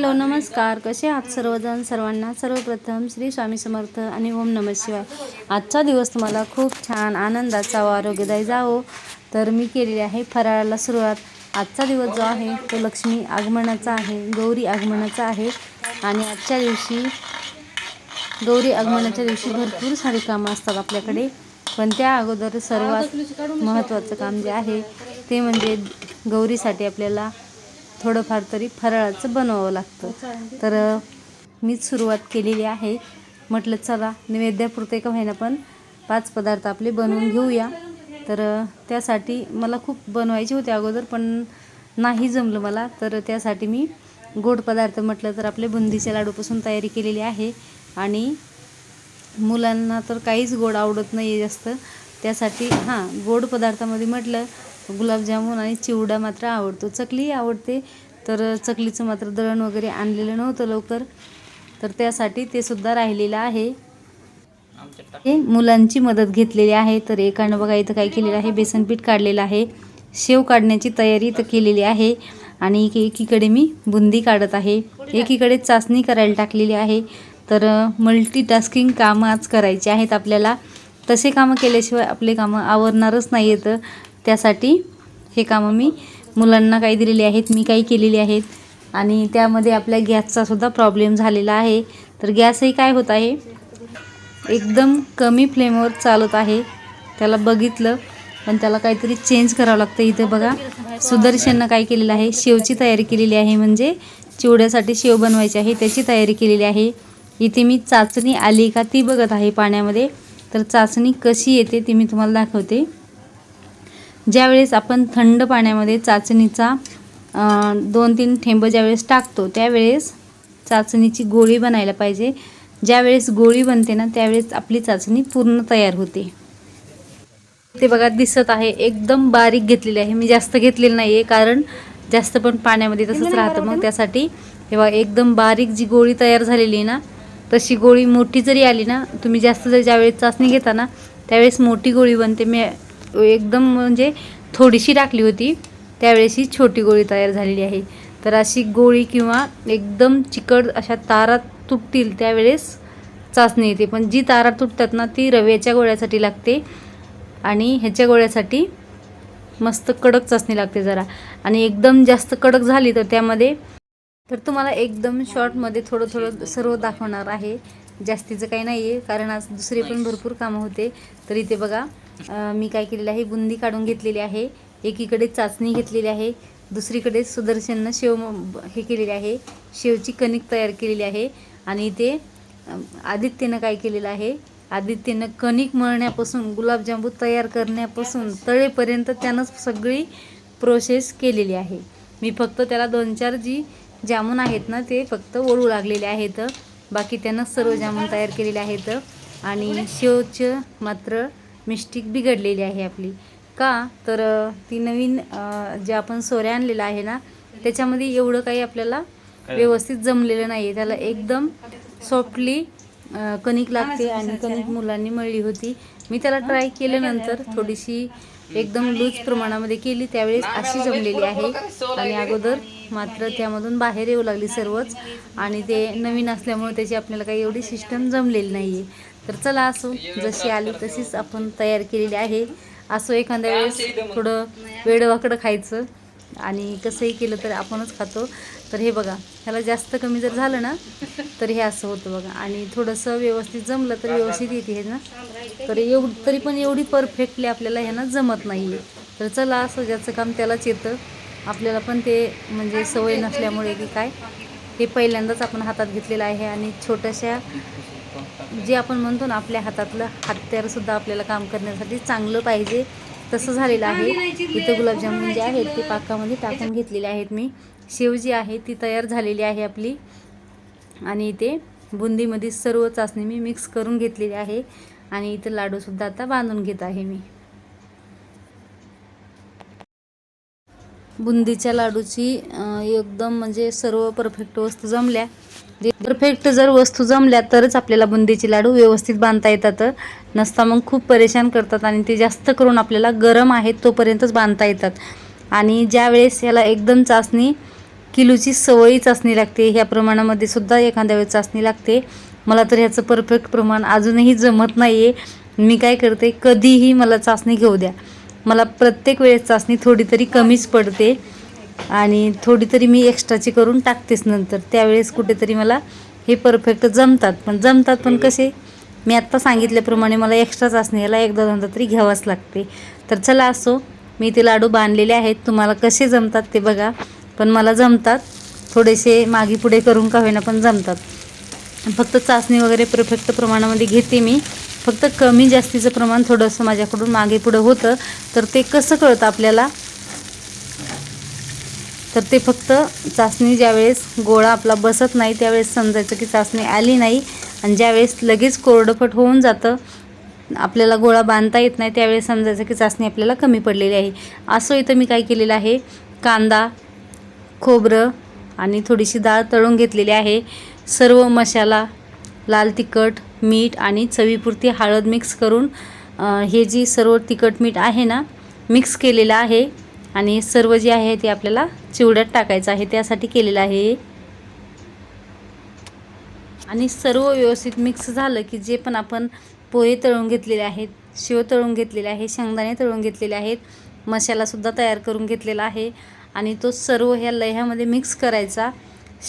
Hello नमस्कार. कसे आहात सर्वजण? सर्वांना सर्वप्रथम श्री स्वामी समर्थ आणि ओम नमः शिवाय. आजचा दिवस तुम्हाला खूप छान आनंदाचा व आरोग्यदायी जावो. तर मी केलेली आहे फराळाला सुरुवात. आजचा दिवस जो आहे तो लक्ष्मी आगमनाचा आहे गौरी आगमनाचा आहे. आणि आजच्या दिवशी गौरी आगमनाच्या दिवशी भरपूर सारी कामं असतात आपल्याकडे. पण त्या अगोदर सर्वात महत्त्वाचं काम जे आहे ते म्हणजे गौरीसाठी आपल्याला थोडंफार तरी फराळाचं बनवावं लागतं. तर मीच सुरुवात केलेली आहे. म्हटलं चला नैवेद्यापुरते का होईना पण पाच पदार्थ आपले बनवून घेऊया. तर त्यासाठी मला खूप बनवायचे होते अगोदर पण नाही जमलं मला. तर त्यासाठी मी गोड पदार्थ म्हटलं तर आपले बुंदीच्या लाडूपासून तयारी केलेली आहे. आणि मुलांना तर काहीच गोड आवडत नाही आहे जास्त. त्यासाठी हां गोड पदार्थामध्ये म्हटलं गुलाबजामुन आणि चिवडा मात्र आवडतो. चकलीही आवडते तर चकलीचं मात्र दळण वगैरे आणलेलं नव्हतं लवकर. तर त्यासाठी ते सुद्धा राहिलेलं आहे. हे मुलांची मदत घेतलेली आहे. तर एकानं बघा इथं काय केलेलं आहे? बेसन पीठ काढलेलं आहे. शेव काढण्याची तयारी इथं केलेली आहे. आणि एकीकडे मी बुंदी काढत आहे. एकीकडे चाचणी करायला टाकलेली आहे. तर मल्टीटास्किंग कामं आज करायची आहेत आपल्याला. तसे कामं केल्याशिवाय आपले कामं आवरणारच नाही येतं त्यासाठी हे कामं मी मुलांना काही दिलेली आहेत मी काही केलेली आहेत. आणि त्यामध्ये आपल्या गॅसचासुद्धा प्रॉब्लेम झालेला आहे. तर गॅसही काय होत आहे एकदम कमी फ्लेमवर चालत आहे. त्याला बघितलं पण त्याला काहीतरी चेंज करावं लागतं इथं बघा. सुदर्शननं काय केलेलं आहे शेवची तयारी केलेली आहे. म्हणजे चिवड्यासाठी शेव बनवायची आहे त्याची तयारी केलेली आहे. इथे मी चाचणी आली का ती बघत आहे पाण्यामध्ये. तर चाचणी कशी येते ती मी तुम्हाला दाखवते. ज्यावेळेस आपण थंड पाण्यामध्ये चाचणीचा दोन तीन थेंब ज्यावेळेस टाकतो त्यावेळेस चाचणीची गोळी बनायला पाहिजे. ज्यावेळेस गोळी बनते ना त्यावेळेस आपली चाचणी पूर्ण तयार होते. ते बघा दिसत आहे. एकदम बारीक घेतलेली आहे. मी जास्त घेतलेली नाही आहे कारण जास्त पण पाण्यामध्ये तसंच राहतं. मग त्यासाठी हे बघा एकदम बारीक जी गोळी तयार झालेली आहे ना तशी गोळी मोठी जरी आली ना तुम्ही जास्त जर ज्यावेळेस चाचणी घेता ना त्यावेळेस मोठी गोळी बनते. मी एकदम म्हणजे थोडीशी टाकली होती त्यावेळेस ही छोटी गोळी तयार झालेली आहे. तर अशी गोळी किंवा एकदम चिकट अशा तारा तुटतील त्यावेळेस चाचणी येते. पण जी तारा तुटतात ना ती रव्याच्या गोळ्यासाठी लागते आणि ह्याच्या गोळ्यासाठी मस्त कडक चाचणी लागते जरा. आणि एकदम जास्त कडक झाली तर त्यामध्ये तर तुम्हाला एकदम शॉर्टमध्ये थोडं थोडं सर्व दाखवणार आहे. जास्तीचं काही नाही आहे कारण आज दुसरे पण भरपूर कामं होते. तर इथे बघा मी काय केलेलं आहे बुंदी काढून घेतलेली आहे एकीकडे चाचणी घेतलेली आहे दुसरीकडे सुदर्शननं शेव म- हे केलेले आहे शेवची कणिक तयार केलेली आहे आणि ते आदित्यनं काय केलेलं आहे आदित्यनं कणिक मळण्यापासून गुलाबजांबू तयार करण्यापासून तळेपर्यंत त्यानं सगळी प्रोसेस केलेली आहे. मी फक्त त्याला दोन चार जी जामून आहेत ना ते फक्त ओळू लागलेले आहेत. बाकी त्यानं सर्व जामून तयार केलेले आहेत. आणि शेवचं मात्र मिस्टिक बिघडलेली आहे आपली. का? तर ती नवीन जे आपण सोऱ्या आणलेला आहे ना त्याच्यामध्ये एवढं काही आपल्याला व्यवस्थित जमलेलं नाही आहे त्याला एकदम सॉफ्टली कणिक लागते आणि कणिक मुलांनी मळली होती. मी त्याला ट्राय केल्यानंतर थोडीशी एकदम लूज प्रमाणामध्ये केली. त्यावेळेस अशी जमलेली आहे. आणि अगोदर मात्र त्यामधून बाहेर येऊ लागली सर्वच. आणि ते नवीन असल्यामुळे त्याची आपल्याला काही एवढी सिस्टम जमलेली नाही आहे तर चला असो जशी आली तशीच आपण तयार केलेली आहे. असो एखाद्या वेळेस थोडं वेडवाकडं खायचं आणि कसंही केलं तर आपणच खातो. तर हे बघा ह्याला जास्त कमी जर झालं ना तर हे असं होतं बघा. आणि थोडंसं व्यवस्थित जमलं तर व्यवस्थित येते हे ना. तर एव तरी पण एवढी परफेक्टली आपल्याला ह्यांना जमत नाही आहे तर चला असं ज्याचं काम त्यालाच येतं. आपल्याला पण ते म्हणजे सवय नसल्यामुळे की काय हे पहिल्यांदाच आपण हातात घेतलेलं आहे आणि छोट्याशा जे आपण म्हणतो ना आपल्या हातातलं हत्यारसुद्धा आपल्याला काम करण्यासाठी चांगलं पाहिजे. तसं झालेलं आहे. इथं गुलाबजामुन जे आहेत ते पाकामध्ये टाकून घेतलेले आहेत मी. शेव जी आहे ती तयार झालेली आहे आपली. आणि इथे बुंदीमध्ये सर्व चाचणी मी मिक्स करून घेतलेली आहे. आणि इथं लाडूसुद्धा आता बांधून घेत आहे मी. बुंदीच्या लाडूची एकदम म्हणजे सर्व परफेक्ट वस्तू जमल्या. परफेक्ट जर वस्तू जमल्या तरच आपल्याला बुंदीचे लाडू व्यवस्थित बांधता येतात. नसता मग खूप परेशान करतात आणि ते जास्त करून आपल्याला गरम आहेत तोपर्यंतच बांधता येतात. आणि ज्यावेळेस ह्याला एकदम चाचणी किलोची सवयी चाचणी लागते ह्या प्रमाणामध्ये सुद्धा एखाद्या वेळेस चाचणी लागते. मला तर ह्याचं परफेक्ट प्रमाण अजूनही जमत नाही आहे मी काय करते कधीही मला चाचणी घेऊ द्या. मला प्रत्येक वेळेस चाचणी थोडी तरी कमीच पडते. आणि थोडी तरी मी एक्स्ट्राची करून टाकतेच नंतर. त्यावेळेस कुठेतरी मला हे परफेक्ट जमतात. पण जमतात पण कसे? मी आत्ता सांगितल्याप्रमाणे मला एक्स्ट्रा चाचणी याला एकदा दोनदा तरी घ्यावाच लागते. तर चला असो मी ते लाडू बांधलेले आहेत. तुम्हाला कसे जमतात ते बघा. पण मला जमतात. थोडेसे मागे पुढे करून का होईना पण जमतात. फक्त चाचणी वगैरे परफेक्ट प्रमाणामध्ये घेते मी. फक्त कमी जास्तीचं प्रमाण थोडंसं माझ्याकडून मागे पुढं होतं. तर ते कसं कळतं आपल्याला? तर ते फक्त चाचणी ज्यावेळेस गोळा आपला बसत नाही त्यावेळेस समजायचं की चाचणी आली नाही. आणि ज्यावेळेस लगेच कोरडपट होऊन जातं आपल्याला गोळा बांधता येत नाही त्यावेळेस समजायचं की चाचणी आपल्याला कमी पडलेली आहे. असं इथं मी काय केलेलं आहे कांदा खोबरं आणि थोडीशी डाळ तळून घेतलेली आहे. सर्व मसाला लाल तिखट मीठ आणि चवीपुरती हळद मिक्स करून हे जी सर्व तिखट मीठ आहे ना मिक्स केलेलं आहे. आणि सर्व जे आहे ते आपल्याला चिवड्यात टाकायचं आहे त्यासाठी केलेलं आहे. आणि सर्व व्यवस्थित मिक्स झालं की जे पण आपण पोहे तळून घेतलेले आहेत शेव तळून घेतलेले आहे शेंगदाणे तळून घेतलेले आहेत मसालासुद्धा तयार करून घेतलेला आहे. आणि तो सर्व ह्या लह्यामध्ये मिक्स करायचा.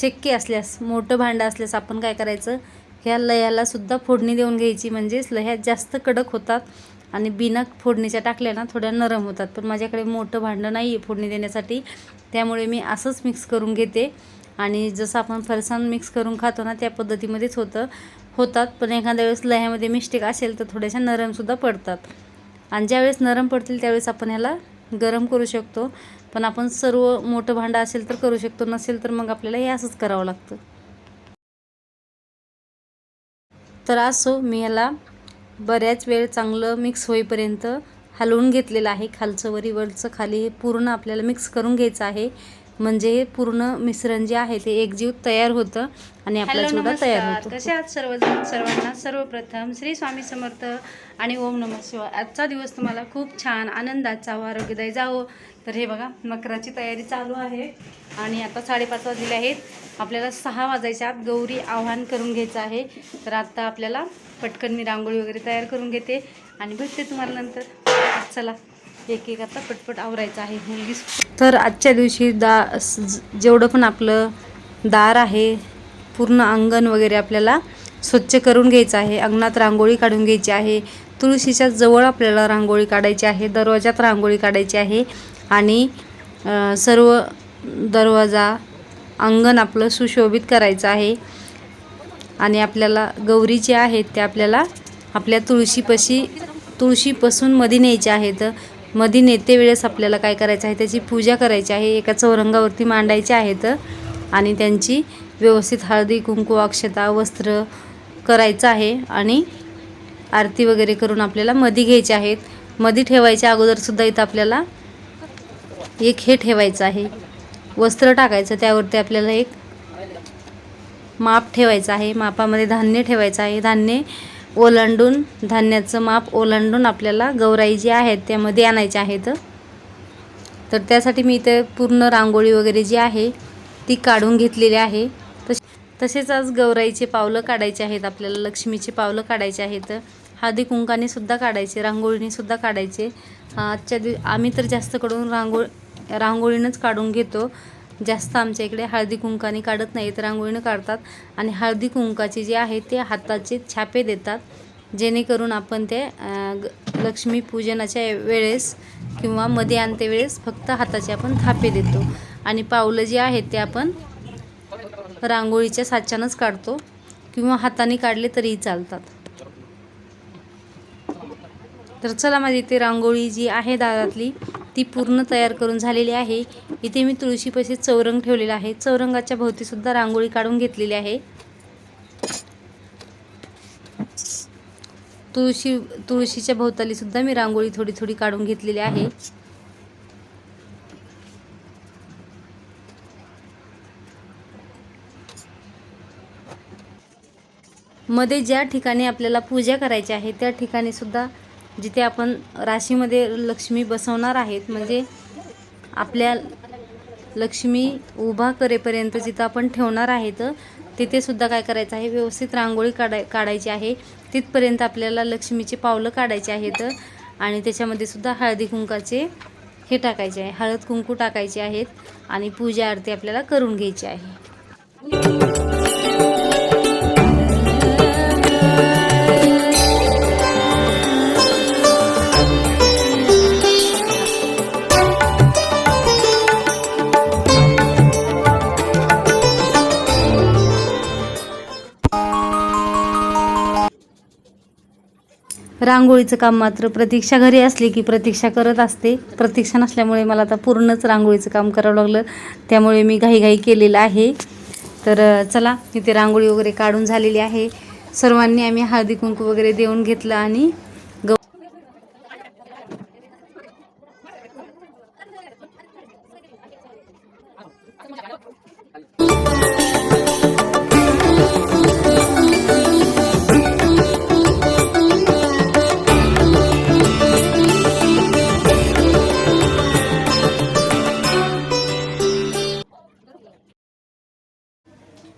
शक्य असल्यास मोठं भांडं असल्यास आपण काय करायचं? ह्या लह्यालासुद्धा फोडणी देऊन घ्यायची. म्हणजेच लह्या जास्त कडक होतात. आणि बिना फोडणीच्या टाकल्या ना थोड्या नरम होतात. पण माझ्याकडे मोठं भांडं नाही आहे फोडणी देण्यासाठी. त्यामुळे मी असंच मिक्स करून घेते. आणि जसं आपण फरसाण मिक्स करून खातो ना त्या पद्धतीमध्येच होतं होतात. पण एखाद्या वेळेस लह्यामध्ये मिस्टेक असेल तर थोड्याशा नरमसुद्धा पडतात. आणि ज्यावेळेस नरम पडतील त्यावेळेस आपण ह्याला गरम करू शकतो. पण आपण सर्व मोठं भांडं असेल तर करू शकतो नसेल तर मग आपल्याला हे असंच करावं लागतं. तर असो मी ह्याला बऱ्याच वेळ चांगलं मिक्स होईपर्यंत हलवून घेतलेलं आहे. खालचं वरी वरचं खाली हे पूर्ण आपल्याला मिक्स करून घ्यायचं आहे. म्हणजे हे पूर्ण मिश्रण जे आहे ते एकजीव तयार होतं आणि आपला चिवडा तयार होतो. कसे आहात सर्वजण? सर्वांना सर्वप्रथम श्री स्वामी समर्थ आणि ओम नमः शिवाय. आजचा दिवस तुम्हाला खूप छान आनंदाचा व आरोग्यदायी जावो. तर हे बघा मकराची तयारी चालू आहे. आणि आता साडेपाच वाजलेले आहेत. आपल्याला सहा वाजायच्या आत गौरी आव्हान करून घ्यायचं आहे. तर आत्ता आपल्याला पटकन मी रांगोळी वगैरे तयार करून घेते. आणि भेटते तुम्हाला नंतर. चला एक एक आता पटपट आवरायचं आहे. मुलगीच तर आजच्या दिवशी दा जेवढं पण आपलं दार आहे पूर्ण अंगण वगैरे आपल्याला स्वच्छ करून घ्यायचं आहे. अंगणात रांगोळी काढून घ्यायची आहे. तुळशीच्या जवळ आपल्याला रांगोळी काढायची आहे. दरवाजात रांगोळी काढायची आहे. आणि सर्व दरवाजा अंगण आपलं सुशोभित करायचं आहे. आणि आपल्याला गौरी जे आहेत त्या आपल्याला आपल्या तुळशीपाशी तुळशीपासून मधी न्यायच्या आहेत. मधी नेते वेळेस आपल्याला काय करायचं आहे त्याची पूजा करायची आहे. एका चौरंगावरती मांडायचे आहेत आणि त्यांची व्यवस्थित हळदी कुंकू अक्षता वस्त्र करायचं आहे. आणि आरती वगैरे करून आपल्याला मधी घ्यायचे आहेत. मधी ठेवायच्या अगोदरसुद्धा इथं आपल्याला एक हे ठेवायचं आहे. वस्त्र टाकायचं त्यावरती आपल्याला एक माप ठेवायचं आहे. मापामध्ये धान्य ठेवायचं आहे. धान्य ओलांडून धान्याचं माप ओलांडून आपल्याला गौराई जी आहेत त्यामध्ये आणायचे आहेत. तर त्यासाठी मी इथे पूर्ण रांगोळी वगैरे जी आहे ती काढून घेतलेली आहे. तश तसेच आज गौराईचे पावलं काढायचे आहेत आपल्याला लक्ष्मीचे पावलं काढायचे आहेत. हळदी कुंकाने सुद्धा काढायचे रांगोळीने सुद्धा काढायचे. आजच्या दिव आम्ही तर जास्त करून रांगोळी रांगोळीनंच काढून घेतो. जास्त आमच्या इकडे हळदी कुंकाने काढत नाहीत रांगोळीनं काढतात. आणि हळदी कुंकाचे जे आहे ते हाताचे छापे देतात. जेणेकरून आपण ते लक्ष्मीपूजनाच्या ग- वेळेस किंवा मध्ये आणते वेळेस फक्त हाताचे आपण थापे देतो. आणि पावलं जे आहेत ते आपण रांगोळीच्या साच्यानंच काढतो. किंवा हाताने काढले तरीही चालतात. तर चला माझी इथे रांगोळी जी आहे दारातली ती पूर्ण तयार करून झालेली आहे. इथे मी तुळशीपाशी चौरंग ठेवलेला आहे. चौरंगाच्या भोवतीसुद्धा रांगोळी काढून घेतलेली आहे. तुळशी तुळशीच्या भोवतालीसुद्धा मी रांगोळी थोडी थोडी काढून घेतलेली आहे. मध्ये ज्या ठिकाणी आपल्याला पूजा करायची आहे त्या ठिकाणी सुद्धा जिथे आपण राशीमध्ये लक्ष्मी बसवणार आहेत म्हणजे आपल्या लक्ष्मी उभा करेपर्यंत जिथं आपण ठेवणार आहेत तिथे सुद्धा काय करायचं आहे? व्यवस्थित रांगोळी काढाय काढायची आहे. तिथपर्यंत आपल्याला लक्ष्मीची पावलं काढायची आहेत आणि त्याच्यामध्ये सुद्धा हळदी कुंकाचे हे टाकायचे आहे. हळद कुंकू टाकायचे आहेत आणि पूजा आरती आपल्याला करून घ्यायची आहे. रांगोळीचं काम मात्र प्रतीक्षा घरी असली की प्रतीक्षा करत असते. प्रतीक्षा नसल्यामुळे मला आता पूर्णच रांगोळीचं काम करावं लागलं. त्यामुळे मी घाईघाई केलेलं आहे. तर चला इथे रांगोळी वगैरे काढून झालेली आहे. सर्वांनी आम्ही हळदी कुंकू वगैरे देऊन घेतलं आणि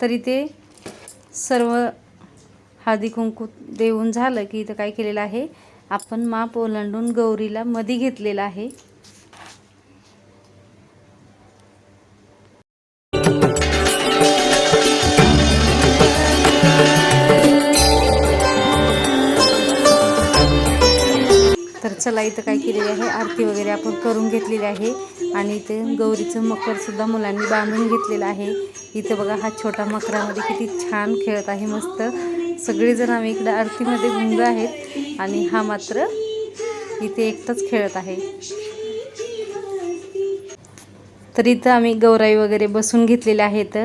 तरी ते सर्व हळदी कुंकू देऊन झालं की इथं काय केलेलं आहे? आपण माप ओलांडून गौरीला मधी घेतलेला आहे. तर चला इथं काय केलेली आहे? आरती वगैरे आपण करून घेतलेली आहे. आणि इथे गौरीचं मकरसुद्धा मुलांनी बांधून घेतलेलं आहे. इथं बघा हा छोटा मकरामध्ये किती छान खेळत आहे मस्त. सगळेजण आम्ही इकडं आरतीमध्ये गुंग आहेत. आणि हा मात्र इथे एकटाच खेळत आहे. तर इथं आम्ही गौराई वगैरे बसून घेतलेले आहेत.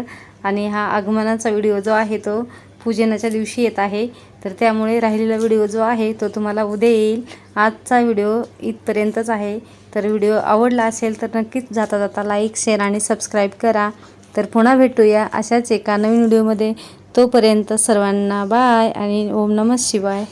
आणि हा आगमनाचा व्हिडिओ जो आहे तो पूजनाच्या दिवशी येत आहे. तर त्यामुळे राहिलेला व्हिडिओ जो आहे तो तुम्हाला उद्या येईल. आजचा व्हिडिओ इथपर्यंतच आहे. तर व्हिडिओ आवडला असेल तर नक्कीच जाता जाता लाईक शेअर आणि सबस्क्राईब करा. तर पुन्हा भेटूया अशाच एका नवीन व्हिडिओमध्ये. तोपर्यंत सर्वांना बाय आणि ओम नमः शिवाय.